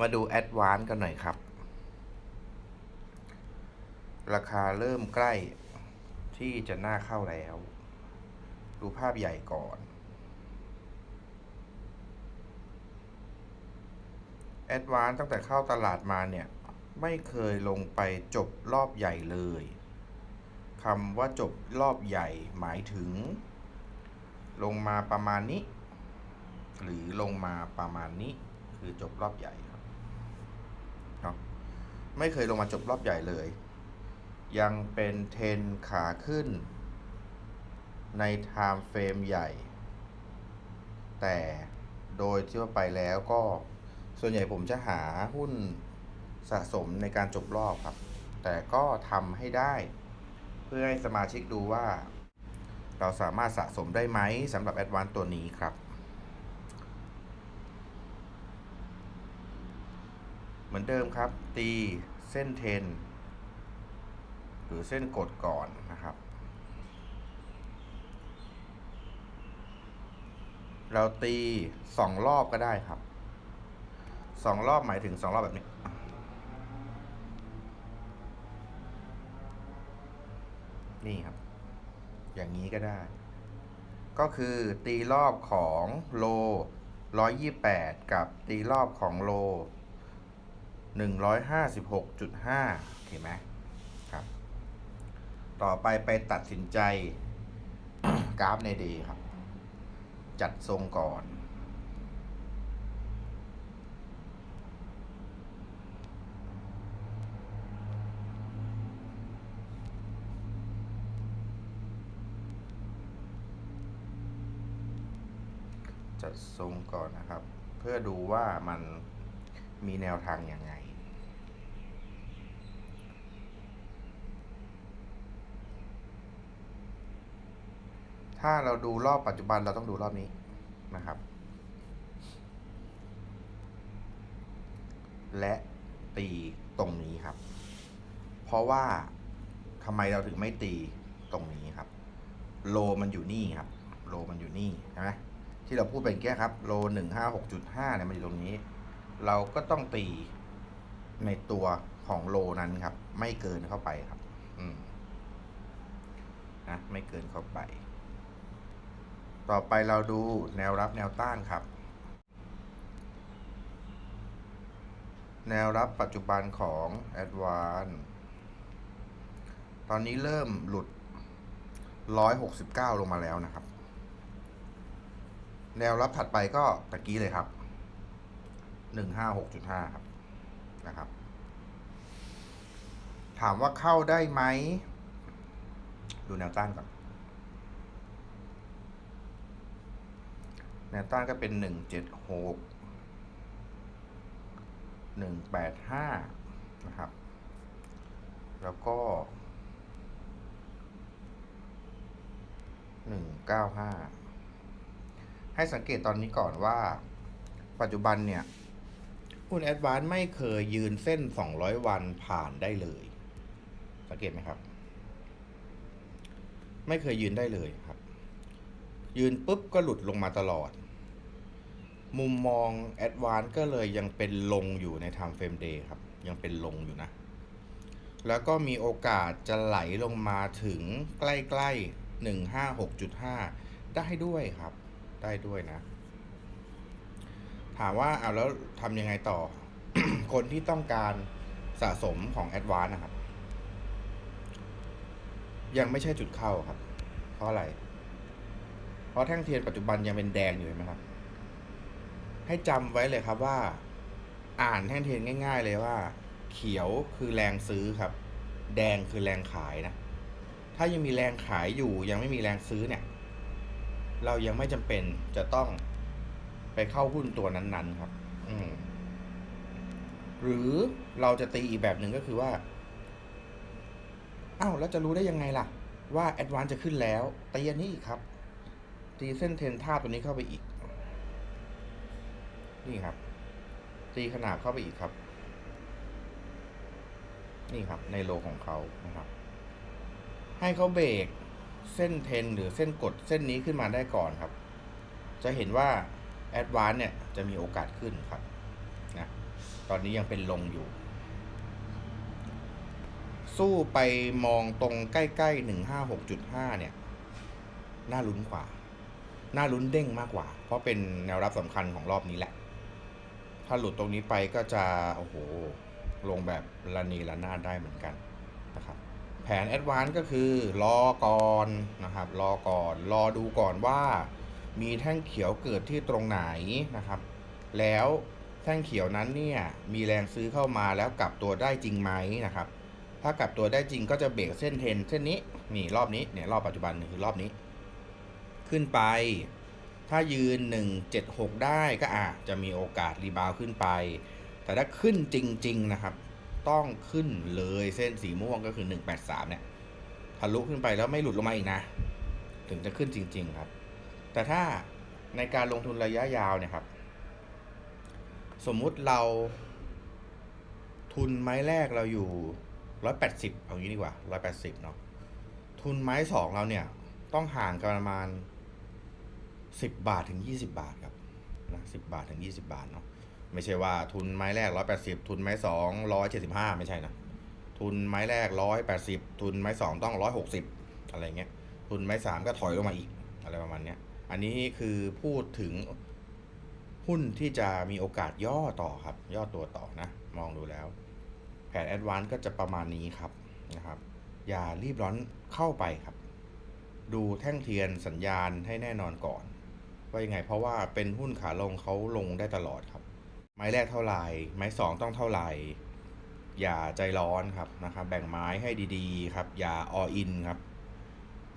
มาดูแอดวานกันหน่อยครับ ราคาเริ่มใกล้ที่จะน่าเข้าแล้ว ดูภาพใหญ่ก่อนแอดวานตั้งแต่เข้าตลาดมาเนี่ย ไม่เคยลงไปจบรอบใหญ่เลยคำว่าจบรอบใหญ่หมายถึง ลงมาประมาณนี้ หรือลงมาประมาณนี้ คือจบรอบใหญ่ ไม่เคยลงมาจบรอบใหญ่เลย ยังเป็นเทนขาขึ้น ในไทม์เฟรมใหญ่ แต่โดยที่ว่าไปแล้วก็ส่วนใหญ่ผมจะหาหุ้นสะสมในการจบรอบครับ แต่ก็ทำให้ได้ เพื่อให้สมาชิกดูว่า เราสามารถสะสมได้ไหมสำหรับแอดวานตัวนี้ครับ เห มือนเดิมครับ ตีเส้นเทน หรือเส้นกดก่อนนะครับ เราตีสองรอบก็ได้ครับสองรอบหมายถึงสองรอบแบบนี้นี่ครับ อย่างนี้ก็ได้ ก็คือตีรอบของโล 128 กับตีรอบของโล 156.5 โอเคไหมครับ ต่อไปไปตัดสินใจ กราฟในดย์ครับ จัดทรงก่อนจัดทรงก่อนนะครับ เพื่อดูว่ามัน มีแนวทางยังไง ถ้าเราดูรอบปัจจุบันเราต้องดูรอบนี้นะครับ และตีตรงนี้ครับ เพราะว่าทำไมเราถึงไม่ตีตรงนี้ครับ โลมันอยู่นี่ครับ โลมันอยู่นี่ใช่ไหมที่เราพูดไปเมื่อกี้ครับ โลหนึ่งห้าหกจุดห้าเนี่ยมันอยู่ตรงนี้ เราก็ต้องตีในตัวของโลนั้นครับ ไม่เกินเข้าไปครับ อืมนะไม่เกินเข้าไป ต่อไปเราดูแนวรับแนวต้านครับ แนวรับปัจจุบันของ a d v a n c e ตอนนี้เริ่มหลุด 169 ลงมาแล้วนะครับ แนวรับถัดไปก็ตะกี้เลยครับ 156.5ครับนะครับ ถามว่าเข้าได้ไหม ดูแนวต้านก่อน แนวต้านก็เป็น176 185นะครับ แล้วก็195ให้สังเกตตอนนี้ก่อนว่าปัจจุบันเนี่ย หุ้นแอดวานไม่เคยยืนเส้น 200 วันผ่านได้เลย สังเกตไหมครับ ไม่เคยยืนได้เลยครับ ยืนปุ๊บก็หลุดลงมาตลอด มุมมองแอดวานก็เลยยังเป็นลงอยู่ใน Time Frame Day ครับ ยังเป็นลงอยู่นะ แล้วก็มีโอกาสจะไหลลงมาถึงใกล้ๆ 156.5 ได้ด้วยครับ ได้ด้วยนะ ถามว่าเอาแล้วทำยังไงต่อ คนที่ต้องการสะสมของแอดวานนะครับ ยังไม่ใช่จุดเข้าครับ เพราะอะไร เพราะแท่งเทียนปัจจุบันยังเป็นแดงอยู่ไหมครับ ให้จำไว้เลยครับว่า อ่านแท่งเทียนง่าย ๆ เลยว่า เขียวคือแรงซื้อครับ แดงคือแรงขายนะ ถ้ายังมีแรงขายอยู่ ยังไม่มีแรงซื้อเนี่ย เรายังไม่จำเป็นจะต้อง ไปเข้าหุ้นตัวนั้นๆครับ อืมหรือเราจะตีอีกแบบหนึ่งก็คือว่าอ้าวแล้วจะรู้ได้ยังไงล่ะ ว่าแอดวานจะขึ้นแล้วตีอันนี้อีกครับ ตีเส้นเทนท่าตัวนี้เข้าไปอีก นี่ครับ ตีขนาดเข้าไปอีกครับ นี่ครับ ในโลของเขานะครับ ให้เขาเบรกเส้นเทนหรือเส้นกดเส้นนี้ขึ้นมาได้ก่อนครับ จะเห็นว่า แอดวานเนี่ยจะมีโอกาสขึ้นครับนะตอนนี้ยังเป็นลงอยู่ สู้ไปมองตรงใกล้ๆหนึ่งห้าหกจุดห้าเนี่ย น่าลุ้นกว่า น่าลุ้นเด้งมากกว่า เพราะเป็นแนวรับสำคัญของรอบนี้แหละ ถ้าหลุดตรงนี้ไปก็จะ โอ้โห ลงแบบระนีระนาดได้เหมือนกันนะครับแผนแอดวานซ์ก็คือรอก่อนนะครับ รอก่อน รอดูก่อนว่า มีแท่งเขียวเกิดที่ตรงไหนนะครับ แล้วแท่งเขียวนั้นเนี่ยมีแรงซื้อเข้ามาแล้วกลับตัวได้จริงไหมนะครับ ถ้ากลับตัวได้จริงก็จะเบรกเส้นเทรนเส้นนี้นี่รอบนี้เนี่ยรอบปัจจุบันคือรอบนี้ ขึ้นไป ถ้ายืน 176 ได้ก็อาจจะมีโอกาสรีบาวขึ้นไป แต่ถ้าขึ้นจริง ๆนะครับ ต้องขึ้นเลยเส้นสีม่วงก็คือ 183 เนี่ยทะลุขึ้นไปแล้วไม่หลุดลงมาอีกนะ ถึงจะขึ้นจริง ๆ ครับ แต่ถ้าในการลงทุนระยะยาวเนี่ยครับ สมมุติเราทุนไม้แรกเราอยู่180เอางี้ดีกว่า180เนาะทุนไม้สองเราเนี่ย ต้องห่างกันประมาณ10บาทถึง20บาทครับนะ10บาทถึง20บาทเนาะไม่ใช่ว่าทุนไม้แรก180ทุนไม้สอง175ไม่ใช่นะทุนไม้แรก180ทุนไม้สองต้อง160อะไรเงี้ยทุนไม้สามก็ถอยลงมาอีกอะไรประมาณเนี้ย อันนี้คือพูดถึงหุ้นที่จะมีโอกาสย่อต่อครับ ย่อตัวต่อนะ มองดูแล้ว แผนแอดวานซ์ก็จะประมาณนี้ครับนะครับ อย่ารีบร้อนเข้าไปครับ ดูแท่งเทียนสัญญาณให้แน่นอนก่อน ว่ายังไงเพราะว่าเป็นหุ้นขาลงเขาลงได้ตลอดครับ ไม้แรกเท่าไหร่ไม้สองต้องเท่าไหร่อย่าใจร้อนครับนะครับ แบ่งไม้ให้ดีๆ ครับ อย่าออินครับ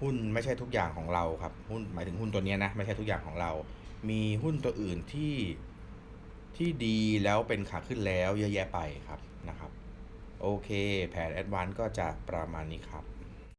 หุ้นไม่ใช่ทุกอย่างของเราครับหุ้นหมายถึงหุ้นตัวนี้นะไม่ใช่ทุกอย่างของเรา มีหุ้นตัวอื่นที่ที่ดีแล้วเป็นขาขึ้นแล้วเยอะแยะไปครับนะครับ โอเค แผนแอดวานก็จะประมาณนี้ครับ